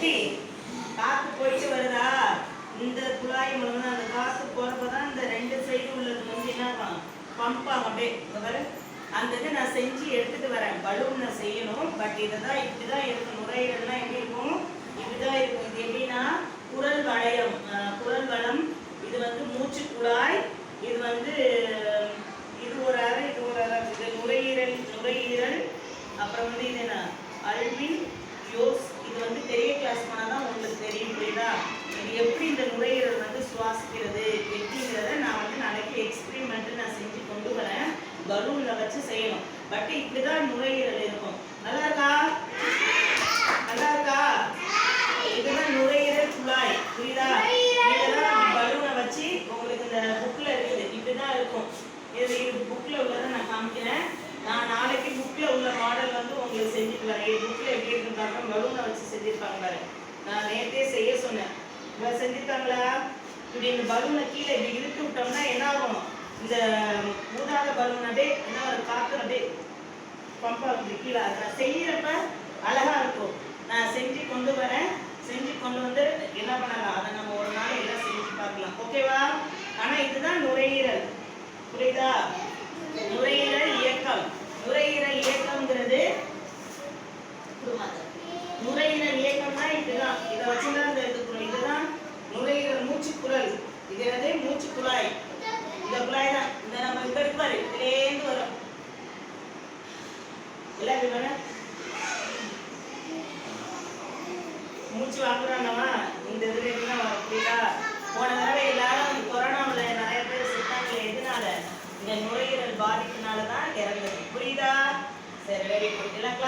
எப்படி காத்து போயிட்டு வருதா? இந்த குழாய் மூலமா அந்த காத்து போறப்பதான் இந்த ரெண்டு சைடு உள்ளது வந்து என்ன பம்ப் அப்படியே அந்த இதை நான் செஞ்சு எடுத்துட்டு வரேன். பலூன் நான் செய்யணும். பட் இதை தான் இப்படிதான் இருக்கும் நுரையீரல்லாம் எப்படி இருக்கும்? இப்படிதான் இருக்கும். இது எப்படின்னா குரல் வளையம். குரல் வளம். இது வந்து மூச்சு குழாய். இது வந்து இது ஒரு அறை இது ஒரு அறை. இது நுரையீரல் நுரையீரல். அப்புறம் வந்து இது என்ன? அல்வின் பெரிய கிளாஸ் தான் உங்களுக்கு தெரியும் புரியுதா? இது எப்படி இந்த நுரையீரல் வந்து சுவாசிக்கிறது எப்படிங்கிறத நான் வந்து நாளைக்கு எக்ஸ்பிரிமெண்ட்டு நான் செஞ்சு கொண்டு வரேன். பலூனில் வச்சு செய்யணும். பட் இப்படி தான் நுரையீரல் இருக்கும். நல்லா இருக்கா? நல்லா இருக்கா? இதுதான் நுரையீரல் குழாய் புரியுதா? இதெல்லாம் பலூனை வச்சு உங்களுக்கு இந்த புக்கில் இருக்குது. இப்படிதான் இருக்கும். இது இது புக்கில் உள்ளதை நான் காமிக்கிறேன். நான் நாளைக்கு புக்கில் உள்ள மாடல் வந்து உங்களுக்கு செஞ்சுட்டு வரேன். புக்கில் எப்படி பலூனை வச்சு செஞ்சிருப்பாங்க பாரு. நான் நேற்றே செய்ய சொன்னேன். இவ செஞ்சுருக்காங்களா? இப்படி இந்த பலூனை கீழே இப்படி இழுத்து விட்டோம்னா என்ன ஆகும்? இந்த ஊதாத பலூன் அப்படியே என்ன காற்று அப்படியே பம்பாக ஆகுது கீழே. அதை நான் செய்யறப்ப அழகா இருக்கும். நான் செஞ்சு கொண்டு வரேன். செஞ்சு கொண்டு வந்து என்ன பண்ணலாம்? அதை நம்ம ஒரு நாள் எல்லாம் செஞ்சு பார்க்கலாம். ஓகேவா ஆனா இதுதான் நுரையீரல். புரியுதா நுரையீரல் இயக்கம் நுரையீரல் இயக்கம்ங்கிறது நுரையீரல் இயக்கம்னா இதுதான் இதை வச்சுதான் இந்த எடுத்துக்கணும் இதுதான் நுரையீரல் மூச்சு குழல் இது என்னது மூச்சு குழாய் இந்த குழாய் தான் இந்த நம்ம இங்க இருப்பாரு இதுலேருந்து வரும் எல்லாம் மூச்சு வாங்குறாங்கம்மா. இந்த இதுல என்ன புரியுதா? போன தடவை எல்லாரும் கொரோனாவில் நிறைய பேர் செத்தாங்களே எதனால? இந்த நுரையீரல் பாதிப்புனால தான் இறந்தது. புரியுதா? சரி வெரி குட் எல்லாம்